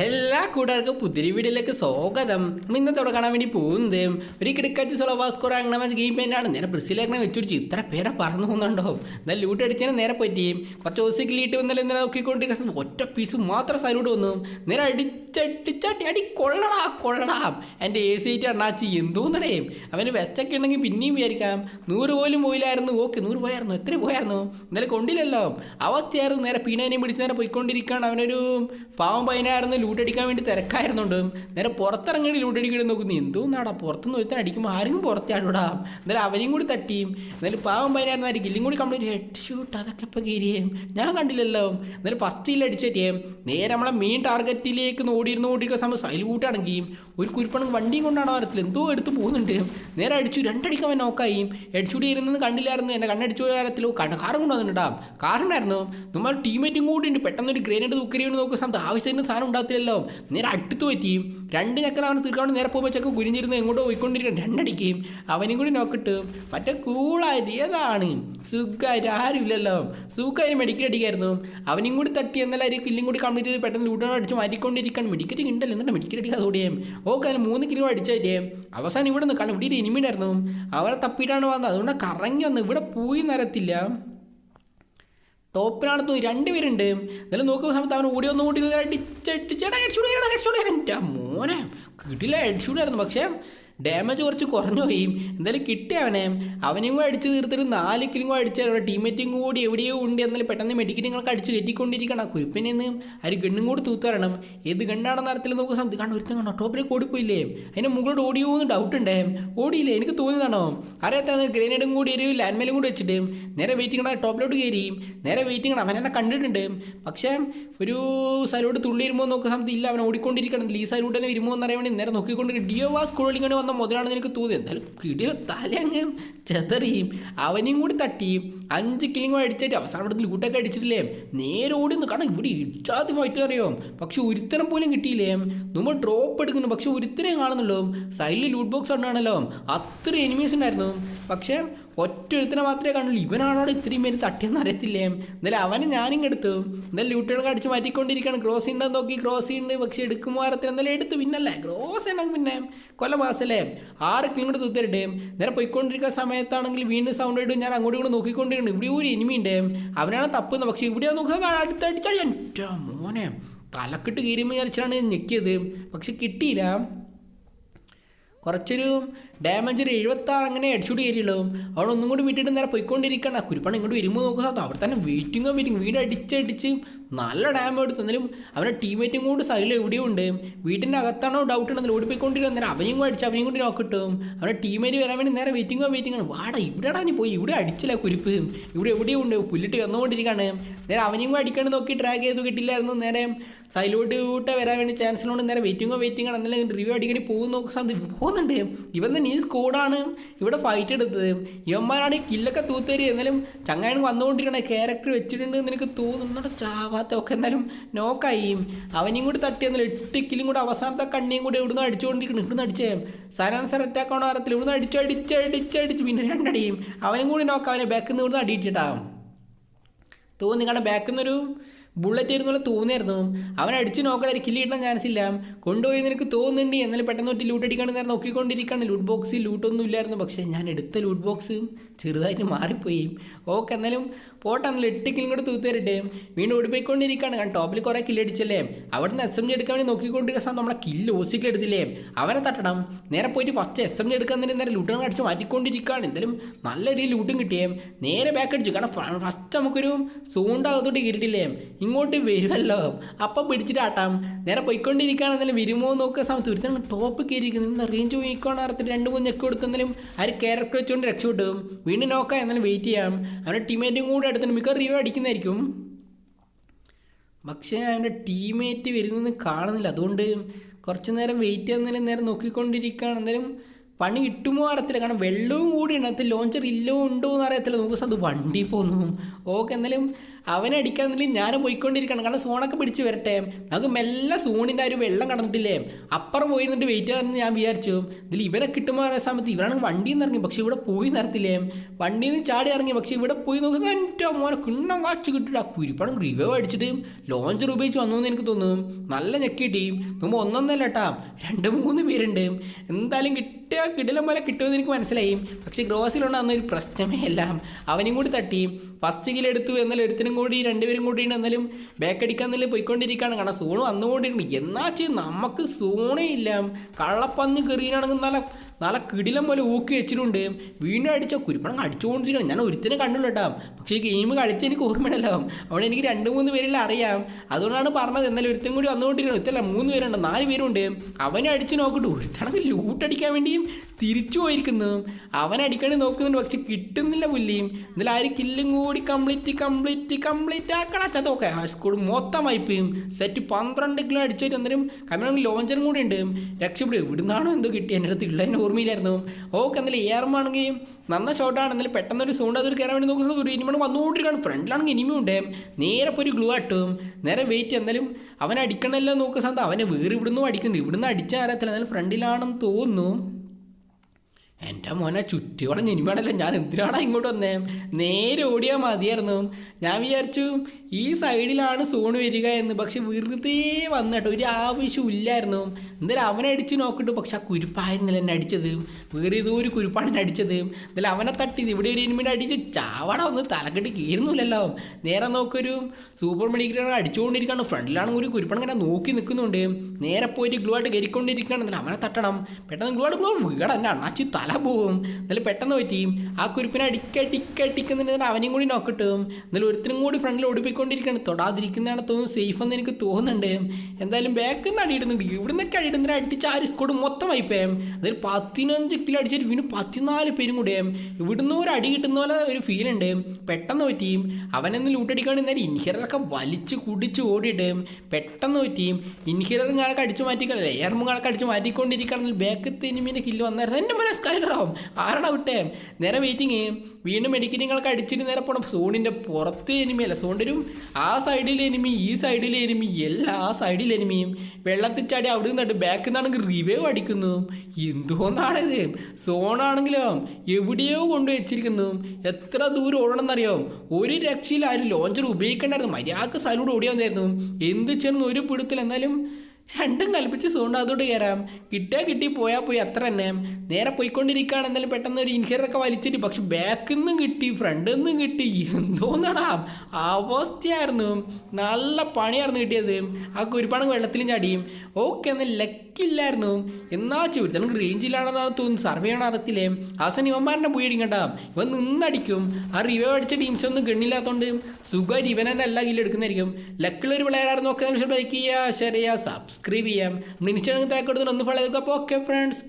എല്ലാ കൂട്ടുകാർക്കും പുതിരി വീടിലേക്ക് സ്വാഗതം. നമ്മൾ ഇന്നത്തോടെ കാണാൻ വേണ്ടി പോകുന്നത് ഒരു കിടക്കാച്ച് സൊളവാ സ്കോർ അങ്ങനെ മാച്ച് ഗെയിം പെയിന്റാണ് നേരെ ബ്രസീലേക്ക് വെച്ചുപിടിച്ച് ഇത്ര പേരെ പറഞ്ഞു പോകുന്നുണ്ടോ? എന്നാൽ ലൂട്ട് അടിച്ചതിന് നേരെ പറ്റിയും കുറച്ച് ദിവസം ലീട്ട് വന്നാലും ഇന്നലെ നോക്കിക്കൊണ്ടിരിക്കുന്ന ഒറ്റ പീസ് മാത്രം സൈലൂട്ട് വന്നു. നേരെ അടിച്ചടിച്ചടി അടി കൊള്ളടാ കൊള്ളടാ. എന്റെ എ സി ടി അണ്ണാച്ചി എന്തോന്നടേ. അവന് വെസ്റ്റൊക്കെ ഉണ്ടെങ്കിൽ പിന്നെയും വിചാരിക്കാം. നൂറ് പോലും പോയില്ലായിരുന്നു. ഓക്കെ നൂറ് പോയായിരുന്നു? എത്ര പോയായിരുന്നു? ഇന്നലെ കൊണ്ടില്ലല്ലോ. അവസ്ഥയായിരുന്നു. നേരെ പീണേനെയും പിടിച്ച് നേരെ പോയിക്കൊണ്ടിരിക്കുകയാണ്. അവനൊരു പാവം പയ്യനായിരുന്നു. ലൂട്ടടിക്കാൻ വേണ്ടി തിരക്കായിരുന്നുണ്ട്. നേരെ പുറത്തിറങ്ങി ലൂട്ടടിക്കണം നോക്കുന്നു എന്തോന്നാടാ? പുറത്തുനിന്ന് ഒരുത്തൻ അടിക്കുമ്പോൾ ആരെങ്കിലും പുറത്താടൂടാ. എന്നാലും അവനെയും കൂടി തട്ടിയും എന്നാലും പാവം പയ്യനായിരുന്നു. ആയിരിക്കും ഇല്ലും കൂടി കംപ്ലീറ്റ് ഹെഡ് ഷൂട്ട് അതൊക്കെ ഇപ്പോൾ കയറിയേം ഞാൻ കണ്ടില്ലല്ലോ. എന്നാലും ഫസ്റ്റ് ഇല്ല അടിച്ചേറ്റിയേം നേരെ നമ്മളെ മെയിൻ ടാർഗറ്റിലേക്ക് ഓടിയിരുന്ന് ഓടിക്കുന്ന സമയം സൈലൂട്ടാണെങ്കിൽ ഒരു കുരുപ്പണം വണ്ടിയും കൊണ്ടാണ് വരത്തിൽ എന്തോ എടുത്ത് പോകുന്നുണ്ട്. നേരെ അടിച്ചു രണ്ടടിക്കാൻ അവൻ നോക്കായി അടിച്ചുകൂടി ഇരുന്നെന്ന് കണ്ടില്ലായിരുന്നു. എന്നെ കണ്ണടിച്ചു കാര്യത്തിലോ കണ്ണ കാറും കൊണ്ട് വന്നിട്ടാ കാറുണ്ടായിരുന്നു നമ്മൾ ടീമേറ്റും കൂടി ഉണ്ട്. പെട്ടെന്ന് ഒരു ഗ്രേനേഡ് വീണ് നോക്കുന്ന സമയത്ത് ആവശ്യത്തിന് സാധനം ഉണ്ടാകത്തില്ലല്ലോ. നേരെ അടുത്ത് പറ്റി രണ്ട് ചക്കൻ അവൻ തീർക്കാണ്ട് നേരെ പോകുമ്പോൾ ചക്ക കുരിഞ്ഞിരുന്ന് എങ്ങോട്ടോ പോയിക്കൊണ്ടിരിക്കണം രണ്ടടിക്കുകയും അവനും കൂടി നോക്കിട്ട് മറ്റേ കൂളായിട്ട് ഏതാണ്? സുഖമായിട്ട് ആരും ഇല്ലല്ലോ സുഖമായിട്ട് മെഡിക്കൽ അടിക്കായിരുന്നു. അവനും കൂടി തട്ടി എന്നാലും കില്ലും കൂടി കംപ്ലീറ്റ് ചെയ്ത് പെട്ടെന്ന് ലൂട്ടോട് അടിച്ച് മാറ്റിക്കൊണ്ടിരിക്കാൻ മെഡിക്കറ്റ് കിട്ടില്ല എന്നിട്ട് മെഡിക്കറ്റ് അടിക്കാതെ ഓടിയേം ഓക്കെ അതിന് മൂന്ന് കിലോ അടിച്ചേ അവസാനം ഇവിടെ നിന്ന് കാരണം ഇവിടെ ഒരു എനിമിണ്ടായിരുന്നു അവരെ തപ്പിയിട്ടാണ് വന്നത്. അതുകൊണ്ട് കറങ്ങി വന്ന് ഇവിടെ പോയി നിരത്തില്ല ടോപ്പിലാണ് തോന്നി രണ്ടുപേരുണ്ട് എന്നാലും നോക്കുന്ന സമയത്ത് അവൻ ഓടി വന്ന് ഓടി അടിച്ചടിച്ചേടാ ഹെഡ്ഷൂട്ട് ഹെഡ്ഷൂട്ട് ചെയ്യണം മോനെ കിട്ടില്ല ഹെഡ്ഷൂട്ടായിരുന്നു പക്ഷേ ഡാമേജ് കുറച്ച് കുറഞ്ഞു പോയി. എന്തായാലും കിട്ടി അവനെ. അവനെയും കൂടെ അടിച്ച് തീർത്തിട്ട് നാല് കിലും കൂടെ അടിച്ചാൽ അവരുടെ ടീമേറ്റും കൂടി എവിടെയോ ഉണ്ട്. എന്നാലും പെട്ടെന്ന് മെഡിക്കറ്റുകളൊക്കെ അടിച്ച് കയറ്റിക്കൊണ്ടിരിക്കണം കുരുപ്പിനെന്ന് ഒരു ഗണ്ണും കൂടി തൂത്ത് വരണം. ഏത് ഗണ്ണാണെന്ന് അറിയത്തില്ല നമുക്ക് സമയത്ത് കണ്ടു ഒരുത്തം കണ്ടോ ടോപ്പിലേക്ക് ഓടിപ്പോയില്ലേ അതിന് മുകളിലോട്ട് ഓടിയോ എന്ന് ഡൗട്ട് ഉണ്ടേ? ഓടിയില്ലേ? എനിക്ക് തോന്നിയതാണോ? അറിയാത്ത ഗ്രനേഡും കൂടി ഒരു ലാൻഡ്മേലും കൂടി വെച്ചിട്ട് നേരെ വെയിറ്റിംഗ് ആണ് ടോപ്പിലോട്ട് കയറി നേരെ വെയിറ്റിംഗ് ആണ് അവൻ എന്നെ കണ്ടിട്ടുണ്ട്. പക്ഷേ ഒരു സൈലോട്ട് തുള്ളി വരുമ്പോൾ നോക്കുക സമയത്ത് ഇല്ല അവൻ ഓടിക്കൊണ്ടിരിക്കണം ഈ സൈലോട്ട് തന്നെ വരുമോ എന്നറിയാൻ വേണ്ടി നേരെ നോക്കിക്കൊണ്ടിരിക്കും ഡിയോ വാസ് കോളിങ്ങനെ വന്ന മുതലാണെന്ന് എനിക്ക് തോന്നി എന്തായാലും കിടിയ തലയങ്ങ് ചെതറിയും. അവനെയും കൂടി തട്ടിയും. അഞ്ച് കിലും കൂടെ അടിച്ചിട്ട് അവസാനം ഇവിടെ ലൂട്ടൊക്കെ അടിച്ചിട്ടില്ലേ? നേരെ ഓടി നിന്ന് കാരണം ഇവിടെ ഇച്ചാത്തി ഫൈറ്റ് അറിയാം? പക്ഷെ ഒരുത്തരം പോലും കിട്ടിയില്ലേ? നമ്മൾ ഡ്രോപ്പ് എടുക്കുന്നു. പക്ഷെ ഒരുത്തരം കാണുന്നുള്ളൂ. സൈഡിൽ ലൂട്ട് ബോക്സ് ഉണ്ടാണല്ലോ അത്ര എനിമീസ് ഉണ്ടായിരുന്നു. പക്ഷേ ഒറ്റ ഒരുത്തനെ മാത്രമേ കാണുള്ളൂ. ഇവനാണോ ഇത്രയും പേര് തട്ടിയെന്ന് അറിയത്തില്ലേ? എന്നാലും അവനെ ഞാനും എടുത്തു. എന്നാലും ലൂട്ടുകളൊക്കെ അടിച്ച് മാറ്റിക്കൊണ്ടിരിക്കുകയാണ്. ഗ്രോസ് ഉണ്ടെന്ന് നോക്കി ഗ്രോസ് ഉണ്ട് പക്ഷേ എടുക്കുമ്പോൾ അറിയത്തില്ല എന്നാലും എടുത്തു. പിന്നല്ലേ ഗ്രോസ് ഉണ്ടെങ്കിൽ പിന്നെ. കൊല്ല മാസല്ലേ. ആറ് കിലോമീറ്റർ തൂത്തിരട്ടെ നേരെ പോയിക്കൊണ്ടിരിക്കുന്ന സമയത്താണെങ്കിൽ വീണ്ടും സൗണ്ട് ഇടും ഞാൻ അങ്ങോട്ടും ഇങ്ങോട്ട് നോക്കിക്കൊണ്ടിരിക്കുന്നു. ഇവിടെ ഒരു എനിമി ഉണ്ട്. അവനാണ് തപ്പുന്നത്. പക്ഷേ ഇവിടെ നോക്കുക അടുത്തടിച്ചാൽ എന്റെ മോനെ തലക്കിട്ട് കീരുമ്പോൾ വിചാരിച്ചാണ് ഞെക്കിയത്. പക്ഷെ കിട്ടിയില്ല. കുറച്ചൊരു ഡാമേജ് ഒരു എഴുപത്താറ് അങ്ങനെ അടിച്ചുകൂടി കയറിയുള്ളൂ അവിടെ ഒന്നും കൂടി വിട്ടിട്ട് നേരെ പോയിക്കൊണ്ടിരിക്കണം കുരുപ്പണം ഇങ്ങോട്ട് വരുമ്പോൾ നോക്കുക. അവിടെ തന്നെ വെയിറ്റിങ്ങോ വെയിറ്റിംഗ് വീട് അടിച്ചടിച്ച് നല്ല ഡാമേജ് എടുത്തു. എന്നാലും അവരുടെ ടീമേറ്റും കൂടി സൈഡിൽ എവിടെയും ഉണ്ട്. വീട്ടിന്റെ അകത്താണോ ഡൗട്ട് ഉണ്ടെങ്കിൽ ഓടി പോയിക്കൊണ്ടിരിക്കുക നേരെ അവനെയും കൂടി അടിച്ച് അവനെയും കൂടി നോക്കിട്ടും അവരുടെ ടീമേറ്റ് വരാൻ വേണ്ടി നേരെ വെയിറ്റിംഗോ വെയിറ്റിംഗ് ആണ്. വാടാ ഇവിടെടാ നീ പോയി. ഇവിടെ അടിച്ചില്ല കുരിപ്പ്. ഇവിടെ എവിടെയും ഉണ്ട്. പുല്ലിട്ട് വന്നുകൊണ്ടിരിക്കുകയാണ്. നേരെ അവനെയും കൂടി അടിക്കാണ്ട് നോക്കി ട്രാക്ക് ചെയ്ത്. കിട്ടില്ലായിരുന്നു. നേരെ സൈലോട്ട് കൂട്ടെ വരാൻ വേണ്ടി ചാൻസിലുണ്ട് നേരെ വെയിറ്റിങ്ങോ വെയിറ്റിംഗ് ആണ്. എന്നാലും റിവ്യൂ അടിക്കടി പോകുന്ന നോക്കുന്ന സാധ്യത പോകുന്നുണ്ട്. ഇവൻ തന്നെ ഈ സ്കോഡാണ് ഇവിടെ ഫൈറ്റ് എടുത്തത്. ഇവന്മാരാണ് ഈ കില്ലൊക്കെ തൂത്തേരി എന്നാലും ചങ്ങായൻ വന്നുകൊണ്ടിരിക്കണ ക്യാരക്ടർ വെച്ചിട്ടുണ്ട് എന്ന് എനിക്ക് തോന്നുന്നുണ്ട് ചാവാത്ത ഒക്കെ എന്നാലും നോക്കായി അവനെയും കൂടി തട്ടി എന്നാലും എട്ട് കില്ലും കൂടെ അവസാനത്തെ കണ്ണിയും കൂടി ഇവിടുന്ന് അടിച്ചുകൊണ്ടിരിക്കണം. ഇവിടുന്ന് അടിച്ചേ. സനാൻസർ അറ്റാക്ക് ആണോ അറിയത്തില്ല ഇവിടുന്ന് അടിച്ച് അടിച്ച് അടിച്ച് അടിച്ച്. പിന്നെ രണ്ടടിയും അവനും കൂടി നോക്കാം അവനെ ബാക്കിൽ നിന്ന് ഇവിടുന്ന് അടിയിട്ടിട്ടാവും തോന്നി കാരണം ബാക്കിൽ നിന്നൊരു ബുള്ളറ്റ് ഇരുന്നുള്ള തോന്നിയായിരുന്നു അവൻ അടിച്ച് നോക്കാൻ കില്ല് കിട്ടാൻ ചാൻസ് ഇല്ല. കൊണ്ടുപോയി നിനക്ക് തോന്നുന്നുണ്ട്. എന്നാലും പെട്ടെന്ന് ഒറ്റ ലൂട്ട് അടിക്കാണ്ട് നോക്കിക്കൊണ്ടിരിക്കുകയാണ്. ലൂട്ട് ബോക്സ് ലൂട്ടൊന്നും ഇല്ലായിരുന്നു. പക്ഷേ ഞാൻ എടുത്ത ലൂട്ട് ബോക്സ് ചെറുതായിട്ട് മാറിപ്പോയി. ഓക്കെ എന്നാലും പോട്ടെ എന്നാലും എട്ട് കിലും കൂടെ തൂത്തരട്ടെ വീണ്ടും ഓടിപ്പോയിക്കൊണ്ടിരിക്കുകയാണ്. കാരണം ടോപ്പിൽ കുറേ കില്ലടിച്ചല്ലേ അവിടെ നിന്ന് എസ് എം ജി എടുക്കാൻ വേണ്ടി നോക്കിക്കൊണ്ടിരിക്കുന്ന സമയം നമ്മളെ കില്ല് ഓസിക്കിൽ എടുത്തില്ലേ? അവനെ തട്ടണം. നേരെ പോയിട്ട് ഫസ്റ്റ് എസ് എം ജി എടുക്കാൻ തന്നെ നേരെ ലൂട്ടുകൾ അടിച്ച് മാറ്റിക്കൊണ്ടിരിക്കുകയാണ്. എന്തായാലും നല്ല രീതിയിൽ ലൂട്ടും കിട്ടിയേ. നേരെ ബാക്ക് അടിച്ചു. കാരണം ഫസ്റ്റ് നമുക്കൊരു സൂണ്ടാകത്തോട്ട് കയറിയിട്ടില്ലേ? ഇങ്ങോട്ട് വരുമല്ലോ. അപ്പം പിടിച്ചിട്ട് ആട്ടാം. നേരെ പോയിക്കൊണ്ടിരിക്കുകയാണ്. എന്നാലും വരുമോ നോക്കുക സമയത്ത് ഒരുത്തരം ടോപ്പ് കയറിയിരിക്കുന്നത് റേഞ്ച് പോയിക്കോണം അർത്ഥത്തിൽ രണ്ട് മൂന്ന് ഞെക്ക് കൊടുക്കുന്നതിലും ആ ഒരു ക്യാരക്ടർ വെച്ചുകൊണ്ട് രക്ഷപ്പെട്ടു. വീണ്ടും നോക്കാം എന്നാലും വെയിറ്റ് ചെയ്യാം. അവരുടെ ടീമേറ്റും കൂടെ എടുത്തിട്ട് മിക്ക റിവ്യൂ അടിക്കുന്നതായിരിക്കും. പക്ഷേ അവന്റെ ടീമേറ്റ് വരുന്നത് കാണുന്നില്ല. അതുകൊണ്ട് കുറച്ച് നേരം വെയിറ്റ് ചെയ്യുന്നതിന് നേരം നോക്കിക്കൊണ്ടിരിക്കുകയാണ്. എന്തായാലും പണി കിട്ടുമോ അറിയത്തില്ല. കാരണം വെള്ളവും കൂടി അതിനകത്ത് ലോഞ്ചർ ഇല്ലോ ഉണ്ടോ എന്ന് അറിയത്തില്ല. നമുക്ക് അത് വണ്ടി പോന്നു. ഓക്കെ എന്നാലും അവനെ അടിക്കാൻ എന്നാലും ഞാൻ പോയിക്കൊണ്ടിരിക്കണം. കാരണം സോണൊക്കെ പിടിച്ച് വരട്ടെ. നമുക്ക് മെല്ലെ സോണിന്റെ ഒരു വെള്ളം കടന്നിട്ടില്ലേ? അപ്പുറം പോയി നിന്നിട്ട് വെയിറ്റ് ചെയ്യാമെന്ന് ഞാൻ വിചാരിച്ചു. ഇതിൽ ഇവരെ കിട്ടുമ്പോൾ സമയത്ത് ഇവരാണ് വണ്ടിയിൽ നിന്ന് ഇറങ്ങി. പക്ഷേ ഇവിടെ പോയി നിർത്തില്ലേ വണ്ടിയിൽ നിന്ന് ചാടി ഇറങ്ങി. പക്ഷേ ഇവിടെ പോയി നോക്കുന്നത് എന്റെ മോനെ കിണ്ണം കാച്ചു കിട്ടിയിട്ട് ആ കുരിപ്പണം റിവ്യൂ അടിച്ചിട്ട് ലോഞ്ചർ ഉപയോഗിച്ച് വന്നു എന്ന് എനിക്ക് തോന്നുന്നു. നല്ല ഞെക്കി ടീം നമ്മൾ ഒന്നൊന്നല്ല കേട്ടാ രണ്ട് മൂന്ന് പേരുണ്ട്. എന്തായാലും കിട്ടിയ കിടിലം പോലെ കിട്ടുമെന്ന് എനിക്ക് മനസ്സിലായി. പക്ഷേ ഗ്രോസിലുണ്ടാകുന്ന ഒരു പ്രശ്നമേ അല്ല. അവനും കൂടി തട്ടി. ഫസ്റ്റ് എടുത്തു എന്നാലും ഒരുത്തിനും കൂടി രണ്ടുപേരും കൂടി എന്നാലും ബാക്ക് അടിക്കാൻ നല്ല പോയിക്കൊണ്ടിരിക്കുകയാണ്. കാരണം സൂണ് വന്നുകൊണ്ടിരിക്കുന്നു. എന്നാ ചെയ്യും? നമുക്ക് സൂണേ ഇല്ല. കള്ളപ്പന്ന് കെറിയാണെങ്കിൽ നല്ല നല്ല കിടിലം പോലെ ഊക്കി വെച്ചിട്ടുണ്ട്. വീണ്ടും അടിച്ച കുരുപ്പണം അടിച്ചുകൊണ്ടിരിക്കണം ഞാൻ ഒരുത്തിനെ കണ്ടുള്ളൂ കേട്ടോ. പക്ഷേ ഈ ഗെയിം കളിച്ച് എനിക്ക് ഓർമ്മയുണ്ടല്ലോ അവിടെ എനിക്ക് രണ്ട് മൂന്ന് പേരിൽ അറിയാം. അതുകൊണ്ടാണ് പറഞ്ഞത് എന്നാലും ഒരുത്തൻ കൂടി വന്നുകൊണ്ടിരിക്കണം ഇത്തല്ല മൂന്ന് പേരുണ്ട്. നാല് പേരുണ്ട്. അവനെ അടിച്ച് നോക്കട്ടെ ഒരുത്തണക്ക് ലൂട്ടടിക്കാൻ വേണ്ടിയും തിരിച്ചു പോയിരിക്കുന്നു. അവനടിക്കണി നോക്കുന്നുണ്ട്. പക്ഷെ കിട്ടുന്നില്ല പുല്ലിയും എന്നാലും ആര് കില്ലും കൂടി കംപ്ലീറ്റ് കംപ്ലീറ്റ് കംപ്ലീറ്റ് ആക്കണം. അച്ഛതൊക്കെ ആ സ്കൂൾ മൊത്തം വായ്പയും സെറ്റ് പന്ത്രണ്ട് കിലോ അടിച്ചിട്ട് അന്നേരം കമ്മ്യൂൺ ലോഞ്ചറും കൂടി ഉണ്ട്. രക്ഷപ്പെടും. ഇവിടുന്നാണോ എന്തോ കിട്ടി എന്റെ അടുത്ത് ഉള്ളതിന് ഓർമ്മയില്ലായിരുന്നു ഓക്കെ എന്നാലും ഏറമാണെങ്കിൽ നന്ന ഷോട്ടാണ് എന്നാലും പെട്ടെന്ന് ഒരു സൗണ്ട് അതൊരു കയറാൻ വേണ്ടി നോക്കുന്നത് ഒരു ഇനിമണം വന്നുകൊണ്ടിരിക്കുകയാണ്. ഫ്രണ്ടിലാണെങ്കിൽ ഇനിമയും ഉണ്ട്. നേരെ ഇപ്പോൾ ഒരു ഗ്ലൂ ആട്ടും നേരെ വെയിറ്റ് എന്തായാലും അവൻ അടിക്കണമല്ലോ നോക്കുന്ന സമയത്ത് അവനെ വേറെ ഇവിടുന്ന് അടിക്കുന്നുണ്ട്. ഇവിടുന്ന് അടിച്ചാൽ അറിയത്തില്ല. എന്നാലും ഫ്രണ്ടിലാണെന്ന് തോന്നുന്നു. എന്റെ മോനെ ചുറ്റി ഇനിമയാണല്ലോ ഞാൻ എന്തിനാണ് ഇങ്ങോട്ട് വന്നേ? നേരെ ഓടിയാൽ മതിയായിരുന്നു. ഞാൻ വിചാരിച്ചു ഈ സൈഡിലാണ് സോൺ വരിക എന്ന്. പക്ഷെ വെറുതെ വന്നിട്ട് ഒരു ആവശ്യം ഇല്ലായിരുന്നു. എന്തായാലും അവനെ അടിച്ച് നോക്കിട്ടു പക്ഷെ ആ കുരുപ്പായിരുന്നില്ല എന്നെ അടിച്ചത്? വേറെ ഏതോ ഒരു കുരുപ്പാണ് എന്നെ അടിച്ചത്. എന്തായാലും അവനെ തട്ടി ഇവിടെ ഒരു ഇനിമിനെ അടിച്ച് ചാവട ഒന്ന് തലക്കെട്ട് കീറുന്നില്ലല്ലോ നേരെ നോക്കൊരു സൂപ്പർ മെഡിക്കലാണ് അടിച്ചുകൊണ്ടിരിക്കുകയാണ്. ഫ്രണ്ടിലാണെങ്കിൽ ഒരു കുരുപ്പണം ഇങ്ങനെ നോക്കി നിൽക്കുന്നുണ്ട്. നേരെ പോയിട്ട് ഗ്ലൂ ആയിട്ട് കയറിക്കൊണ്ടിരിക്കുകയാണ്. എന്നാലും അവനെ തട്ടണം. പെട്ടെന്ന് ഗ്ലൂ ആയിട്ട് ഗ്ലൂ വീടാ. എന്റെ അണ്ണാച്ചി തല പോവും. എന്നാലും പെട്ടെന്ന് പറ്റി ആ കുരുപ്പിനെ അടിക്കടിക്കടിക്കുന്നുണ്ടെങ്കിൽ അവനെയും കൂടി നോക്കിട്ടും. എന്നാലും ഒരുത്തിനും കൂടി ഫ്രണ്ടിൽ ഓടിപ്പോയിക്കൊണ്ടിരിക്കുകയാണ് തൊടാതിരിക്കുന്നതാണ് തോന്നുന്നു. സേഫ് എന്ന് എനിക്ക് തോന്നുന്നുണ്ട്. എന്തായാലും ബാക്കിൽ നിന്ന് അടിയിടുന്നുണ്ട്. ഇവിടെ നിന്നൊക്കെ അടിയിടുന്ന അടിച്ച് ആ ഒരു സ്കോഡ് മൊത്തം വായിപ്പേം അതൊരു പതിനഞ്ച് കിലോ അടിച്ചിട്ട് വീണ്ടും പതിനാല് പേരും കൂടെയും ഇവിടുന്ന് ഒരു അടി കിട്ടുന്ന പോലെ ഒരു ഫീൽ ഉണ്ട്. പെട്ടെന്ന് പറ്റിയും അവനെന്ന് ലൂട്ടടിക്കാണ്ട് നേരം ഇൻഹിറൊക്കെ വലിച്ച് കുടിച്ച് ഓടിയിട്ട് പെട്ടെന്ന് പറ്റിയും ഇൻഹിറർ ഞങ്ങൾക്ക് അടിച്ചു എയർമും എയർമുകളൊക്കെ അടിച്ച് മാറ്റിക്കൊണ്ടിരിക്കുകയാണെങ്കിൽ ബാക്കത്തെ ഇനിമീന്റെ കില്ല് വന്നായിരുന്നു. എന്റെ മോനെ സ്കൈലറാവും ആരടാ വിട്ടേ? നേരെ വെയിറ്റിങ് വീണ്ടും മെഡിക്കറ്റിങ്ങൾക്ക് അടിച്ചിട്ട് നേരെ പോകണം സോണിന്റെ പുറത്ത് എനിമയല്ല സോണിന്റെ സോണിന്റെ ആ സൈഡിലെ എനിമി ഈ സൈഡിലെ എനിമി എല്ലാ സൈഡിലെ എനിമിയും വെള്ളത്തിൽ ചാടി അവിടെ നിന്നിട്ട് ബാക്കിൽ നിന്നാണെങ്കിൽ റിവേവ് അടിക്കുന്നു. എന്തോന്നാണിത് സോണാണെങ്കിലോ എവിടെയോ കൊണ്ടു വെച്ചിരിക്കുന്നു. എത്ര ദൂരം ഓടണമെന്നറിയോ ഒരു രക്ഷയിൽ ആരും ലോഞ്ചർ ഉപയോഗിക്കേണ്ടായിരുന്നു. മര്യാദയ്ക്ക് സലൂട് ഓടിയാന്നായിരുന്നു എന്ത് ചേർന്ന് ഒരു പിടുത്തിൽ എന്നാലും രണ്ടും കൽപ്പിച്ച് സോണ്ട് അതോട് കയറാം കിട്ടുക കിട്ടി പോയാൽ പോയി അത്ര തന്നെ. നേരെ പോയിക്കൊണ്ടിരിക്കുകയാണ് എന്തായാലും പെട്ടെന്ന് ഒരു ഇൻഹിയറൊക്കെ വലിച്ചിട്ട് പക്ഷെ ബാക്കിൽ നിന്നും കിട്ടി ഫ്രണ്ടിൽ നിന്നും കിട്ടി. എന്തോന്നടാ? അവസ്ഥയായിരുന്നു. നല്ല പണിയായിരുന്നു കിട്ടിയത്. ആ കുരുപ്പാണ് വെള്ളത്തിലും ചാടിയും. ഓക്കെ എന്ന് ലക്കില്ലായിരുന്നു എന്നാ ചോദിച്ചു നമുക്ക് റേഞ്ചിലാണെന്നാണ് തോന്നുന്നു. സർവേ ആണ് അറിയത്തില്ലേ അവസാനം ഇവന്മാരനെ പോയി അടിക്കണ്ട ഇവൻ നിന്നടിക്കും. ആ റിവൈവ് അടിച്ച ടീംസ് ഒന്നും ഗണ്ണില്ലാത്തതുകൊണ്ട് സുഖമായിട്ട് ഇവൻ തന്നെ എല്ലാ കീഴിൽ എടുക്കുന്നതായിരിക്കും. ലക്കുള്ള ഒരു പ്ലെയറായിരുന്നു നോക്കുക നിമിഷം ലൈക്ക് ചെയ്യുക ഷെയർ ചെയ്യുക സബ്സ്ക്രൈബ് ചെയ്യാം. നമ്മൾ ഇൻസ്റ്റാഗ്രാം താക്കോട്ട് ഒന്ന് ഫോളോ ചെയ്തൊക്കെ. അപ്പോൾ ഓക്കെ ഫ്രണ്ട്സ്